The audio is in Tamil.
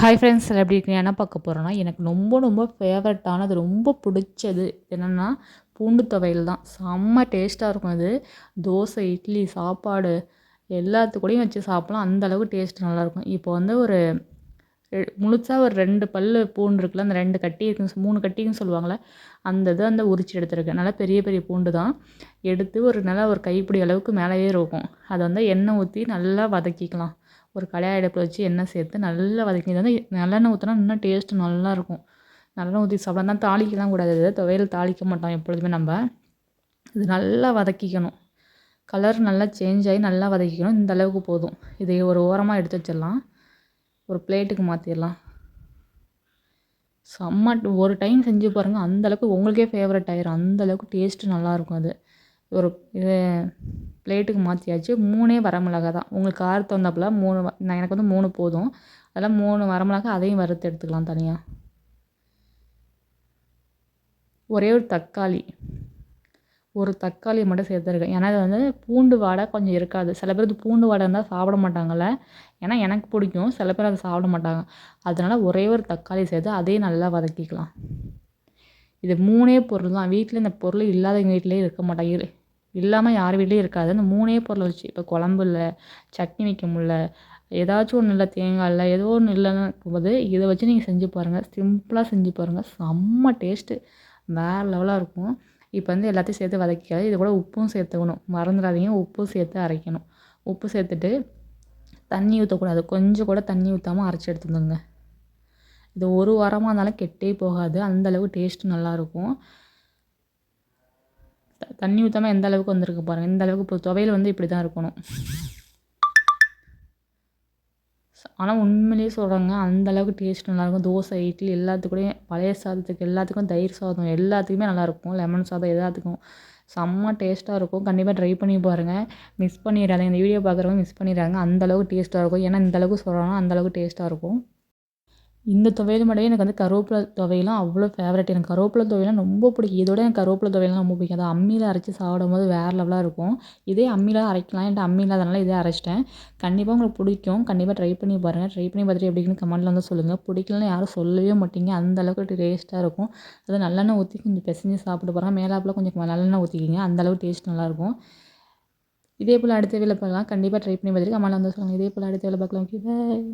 ஹாய் ஃப்ரெண்ட்ஸ் எப்படி இருக்கீங்க? என்ன பார்க்க போகிறோன்னா எனக்கு ரொம்ப ரொம்ப ஃபேவரட்டானது ரொம்ப பிடிச்சது என்னென்னா பூண்டு துவையல் தான். செம்ம டேஸ்ட்டாக இருக்கும் அது. தோசை இட்லி சாப்பாடு எல்லாத்துக்கூடையும் வச்சு சாப்பிட்லாம். அந்த டேஸ்ட் நல்லாயிருக்கும். இப்போ வந்து ஒரு முழுசாக ஒரு ரெண்டு பல் பூண்டு இருக்குல்ல அந்த ரெண்டு கட்டி இருக்குன்னு மூணு கட்டின்னு சொல்லுவாங்கள்ல அந்த இதை அந்த உரிச்சு எடுத்துருக்கேன். நல்லா பெரிய பெரிய பூண்டு தான். எடுத்து ஒரு நல்லா ஒரு கைப்பிடி அளவுக்கு மேலேயே இருக்கும். அதை வந்து எண்ணெய் ஊற்றி நல்லா வதக்கிக்கலாம். ஒரு கடாய் அடுப்பில் வச்சு எண்ணெய் சேர்த்து நல்லா வதக்கி இது வந்து நல்லெண்ணெய் ஊற்றினா இன்னும் டேஸ்ட்டு நல்லாயிருக்கும். நல்லெண்ணெய் ஊற்றி சாப்பிடலாம் தான் தாளிக்கலாம் கூடாது. இது துவையல் தாளிக்க மாட்டோம் எப்பொழுதுமே நம்ம. இது நல்லா வதக்கிக்கணும். கலர் நல்லா சேஞ்ச் ஆகி நல்லா வதக்கிக்கணும். இந்த அளவுக்கு போதும். இதை ஒரு ஓரமாக எடுத்து வச்சிடலாம். ஒரு பிளேட்டுக்கு மாற்றிடலாம் செம்ம ஒரு டைம் செஞ்சு பாருங்கள் அந்தளவுக்கு உங்களுக்கே ஃபேவரட் ஆயிரும். அந்தளவுக்கு டேஸ்ட்டு நல்லாயிருக்கும் அது. ஒரு இது பிளேட்டுக்கு மாற்றியாச்சு மூணே வரமிளகா தான். உங்களுக்கு காரத்து தகுந்தாப்புல மூணு நான் எனக்கு வந்து மூணு போதும். அதெல்லாம் மூணு வரமிளகா அதையும் வறுத்து எடுத்துக்கலாம் தனியாக ஒரே ஒரு தக்காளி. ஒரு தக்காளியை மட்டும் சேர்த்துருக்கேன். ஏன்னா அது வந்து பூண்டு வாடை கொஞ்சம் இருக்காது. சில பேர் பூண்டு வாடை இருந்தால் சாப்பிட மாட்டாங்கள்ல ஏன்னா எனக்கு பிடிக்கும். சில பேர் அதை சாப்பிட மாட்டாங்க. அதனால் ஒரே ஒரு தக்காளி சேர்த்து அதையும் நல்லா வதக்கிக்கலாம். இது மூணே பொருள் தான். வீட்டில் இந்த பொருள் இல்லாதவங்க வீட்டிலே இருக்க மாட்டாங்க. இல்லாமல் யார் வீட்லேயும் இருக்காது. அந்த மூணே பொருளை வச்சு இப்போ குழம்பு இல்லை சட்னி வைக்க முடில ஏதாச்சும் ஒன்று இல்லை தேங்காய் இல்லை ஏதோ ஒன்று இல்லைன்னு போது இதை வச்சு நீங்கள் செஞ்சு பாருங்கள் சிம்பிளாக செஞ்சு பாருங்கள் செம்ம டேஸ்ட்டு வேறு லெவலாக இருக்கும். இப்போ வந்து எல்லாத்தையும் சேர்த்து வதக்கிக்காது. இது கூட உப்பும் சேர்த்துக்கணும். மறந்துடாதீங்க. உப்பும் சேர்த்து அரைக்கணும். உப்பு சேர்த்துட்டு தண்ணி ஊற்றக்கூடாது கொஞ்சம் கூட தண்ணி ஊற்றாமல் அரைச்சி எடுத்துக்கோங்க. இது ஒரு வாரமாக இருந்தாலும் கெட்டே போகாது. அந்தளவு டேஸ்ட்டு நல்லாயிருக்கும் தண்ணி ஊற்றாமல் எந்த அளவுக்கு வந்திருக்கு பாருங்கள் இந்த அளவுக்கு இப்போ துவையல் வந்து இப்படி தான் இருக்கணும். ஆனால் உண்மையிலேயே சொல்கிறாங்க அந்த அளவுக்கு டேஸ்ட் நல்லாயிருக்கும் தோசை இட்லி எல்லாத்துக்கூடயும் பழைய சாதத்துக்கு எல்லாத்துக்கும் தயிர் சாதம் எல்லாத்துக்குமே நல்லாயிருக்கும் லெமன் சாதம் எல்லாத்துக்கும் செம்ம டேஸ்ட்டாக இருக்கும். கண்டிப்பாக ட்ரை பண்ணி பாருங்கள் மிஸ் பண்ணிடுறாங்க. இந்த வீடியோ பார்க்குறவங்க மிஸ் பண்ணிடுறாங்க. அந்தளவுக்கு டேஸ்ட்டாக இருக்கும். ஏன்னா இந்த அளவுக்கு அந்தளவுக்கு டேஸ்ட்டாக இருக்கும். இந்த துவையல் மட்டும் எனக்கு வந்து கருவேப்பிலை துவையெல்லாம் அவ்வளோ ஃபேவரட் எனக்கு கருவேப்பிலை துவையெல்லாம் ரொம்ப பிடிக்கும். இதோட எனக்கு கருவேப்பிலை துவையெல்லாம் ரொம்ப பிடிக்கும். அது அம்மியில் அரைச்சி சாப்பிடும்போது வேறு லெவலாக இருக்கும். இதே அம்மியில் அரைக்கலாம். என்கிட்ட அம்மி இல்லாதனால இதே அரைச்சிட்டேன். கண்டிப்பாக உங்களுக்கு பிடிக்கும். கண்டிப்பாக ட்ரை பண்ணி பாருங்கள் ட்ரை பண்ணி பார்த்துட்டு எப்படின்னு கமெண்ட்டில் வந்து சொல்லுங்கள் பிடிக்கலன்னு யாரும் சொல்லவே மாட்டீங்க. அந்த அளவுக்கு டேஸ்ட்டாக இருக்கும். அது நல்லெண்ணெய் ஊற்றி கொஞ்சம் பிசைஞ்சு சாப்பிட்டு பாருங்கள் மேலாப்பில் கொஞ்சம் நல்லெண்ணெய் ஊற்றிக்கிங்க அந்தளவுக்கு டேஸ்ட் நல்லாயிருக்கும் இதே போல் அடுத்த வேலை பார்க்கலாம். கண்டிப்பாக ட்ரை பண்ணி பார்த்துட்டு கமெண்ட்டில் வந்து சொல்லுங்கள் இதே போல் அடுத்த வேலை பார்க்கலாம். Okay bye